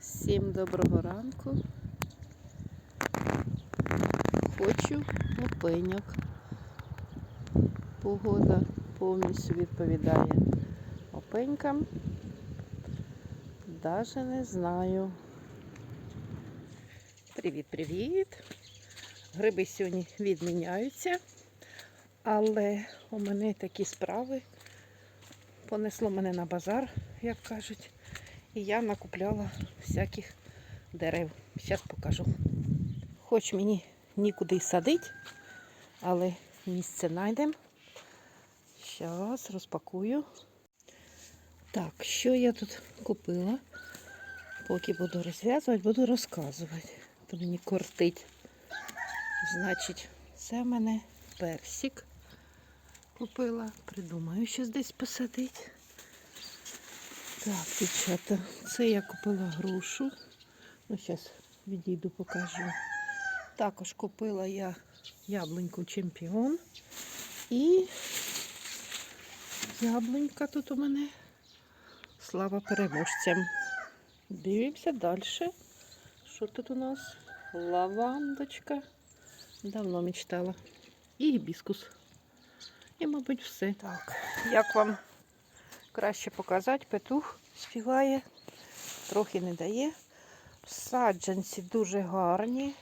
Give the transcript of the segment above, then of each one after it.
Всім доброго ранку. Хочу опеньок. Погода повністю відповідає опенькам. Даже не знаю. Привіт-привіт. Гриби сьогодні відміняються, але у мене такі справи. Понесло мене на базар, як кажуть. І я накупляла всяких дерев. Зараз покажу. Хоч мені нікуди й садить, але місце знайдемо. Зараз розпакую. Так, що я тут купила? Поки буду розв'язувати, буду розказувати. То мені кортить. Значить, це в мене персик купила. Придумаю щось десь посадити. Так, дівчата, це я купила грушу. Ну, зараз відійду, покажу. Також купила я яблуньку чемпіон. І яблунька тут у мене. Слава переможцям. Дивимося далі. Що тут у нас? Лавандочка. Давно мечтала. І гібіскус. І, мабуть, все. Так, як вам краще показати, петух співає, трохи не дає. Саджанці дуже гарні.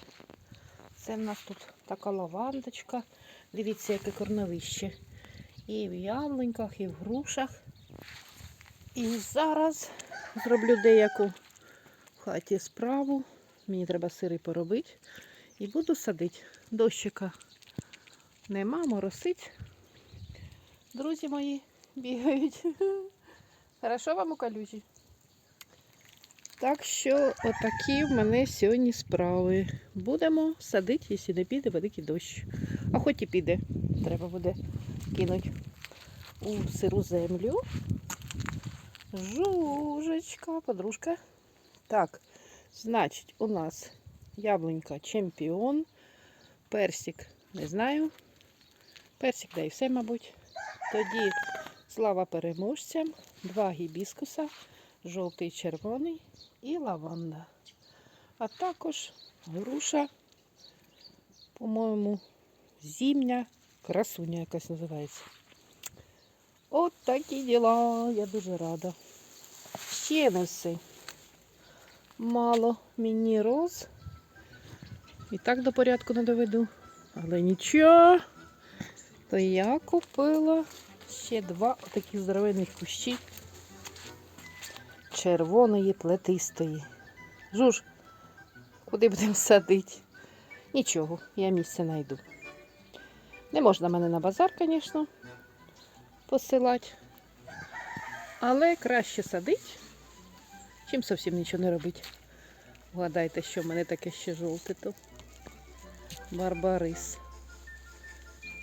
Це в нас тут така лавандочка. Дивіться, яке корновище. І в яблуньках, і в грушах. І зараз зроблю деяку в хаті справу. Мені треба сири поробити. І буду садити. Дощика нема, моросить. Друзі мої бігають. Хорошо вам у калюжі? Так що отакі в мене сьогодні справи. Будемо садити, якщо не піде великий дощ. А хоч і піде, треба буде кинути у сиру землю. Жужечка, подружка. Так, значить, у нас яблунька чемпіон, персик, не знаю. Персик, да і все, мабуть. Тоді слава переможцям, два гібіскуса, жовтий, червоний і лаванда. А також груша, по-моєму, зімня, красуня якась називається. От такі діла. Я дуже рада. Ще не все. Мало мені роз. І так до порядку не доведу. Але нічого. То я купила ще два такі здоровенних кущі червоної плетистої. Жуж, куди будемо садити? Нічого, я місце знайду. Не можна мене на базар, звісно, посилати. Але краще садити, чим зовсім нічого не робити. Вгадайте, що в мене таке ще жовте то. Барбарис.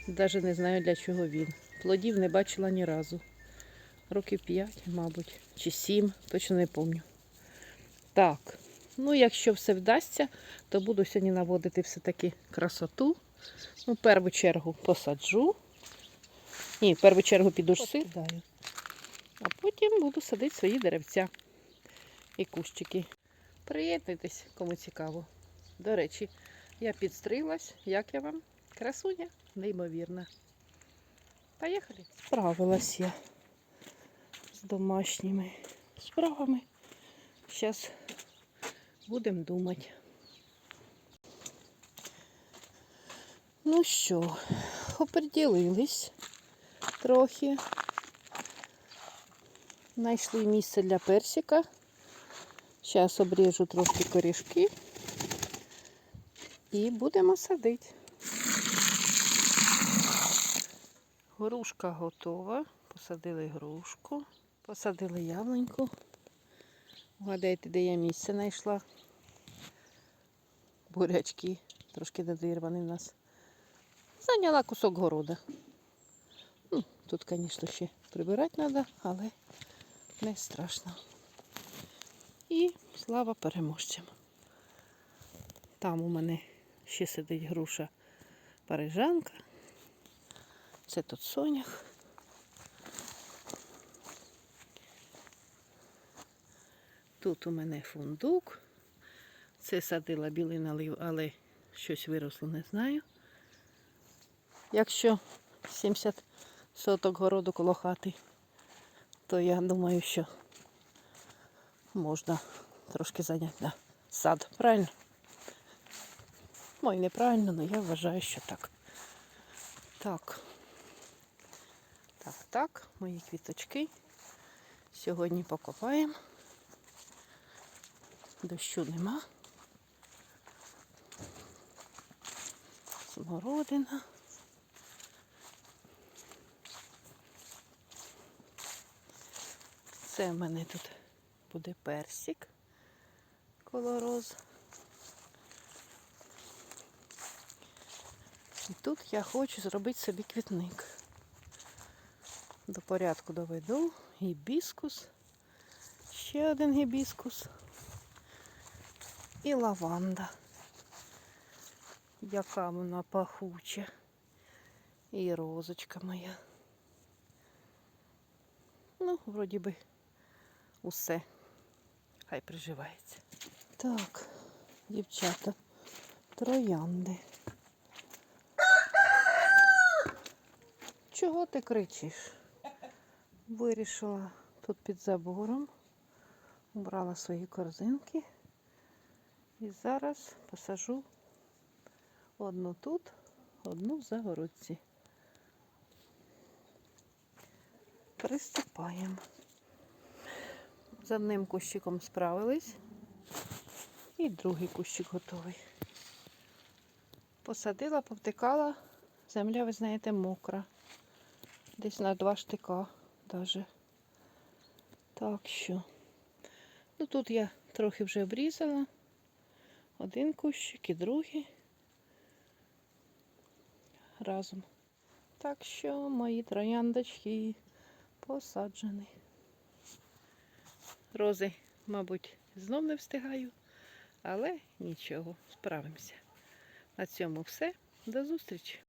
Даже не знаю для чого він. Плодів не бачила ні разу. Років 5, мабуть, чи 7, точно не пам'ятаю. Так, ну якщо все вдасться, то буду сьогодні наводити все-таки красоту. Ну, в першу чергу посаджу. Ні, в першу чергу підушси. А потім буду садити свої деревця і кущики. Приєднуйтесь, кому цікаво. До речі, я підстрилась, як я вам? Красуня, неймовірна. Поїхали. Справилась я з домашніми справами. Зараз будемо думати. Ну що, оприділились трохи. Знайшли місце для персика. Зараз обріжу трошки корішки і будемо садити. Грушка готова. Посадили грушку, посадили яблуньку. Вгадайте, де я місце знайшла. Бурячки трошки надирвані в нас. Зайняла кусок города. Ну, тут, звісно, ще прибирати треба, але не страшно. І слава переможцям. Там у мене ще сидить груша парижанка. Це тут сонях. Тут у мене фундук. Це садила білий налив, але щось виросло, не знаю. Якщо 70 соток городу коло хати, то я думаю, що можна трошки зайняти на сад. Правильно? Ой, неправильно, але я вважаю, що так. Так. Так, так, мої квіточки. Сьогодні покопаємо. Дощу нема. Смородина. Це в мене тут буде персик коло роз. І тут я хочу зробити собі квітник. До порядку доведу. Гібіскус. Ще один гібіскус. І лаванда. Яка вона пахуча. І розочка моя. Ну, вроді би, усе. Хай приживається. Так, дівчата, троянди. Чого ти кричиш? Вирішила тут під забором, убрала свої корзинки і зараз посажу одну тут, одну в загородці. Приступаємо. З одним кущиком справились. І другий кущик готовий. Посадила, повтикала. Земля, ви знаєте, мокра. Десь на два штика даже. Так що. Ну тут я трохи вже обрізала. Один кущик і другий. Разом. Так що мої трояндочки посаджені. Рози, мабуть, знов не встигаю, але нічого, справимося. На цьому все. До зустрічі!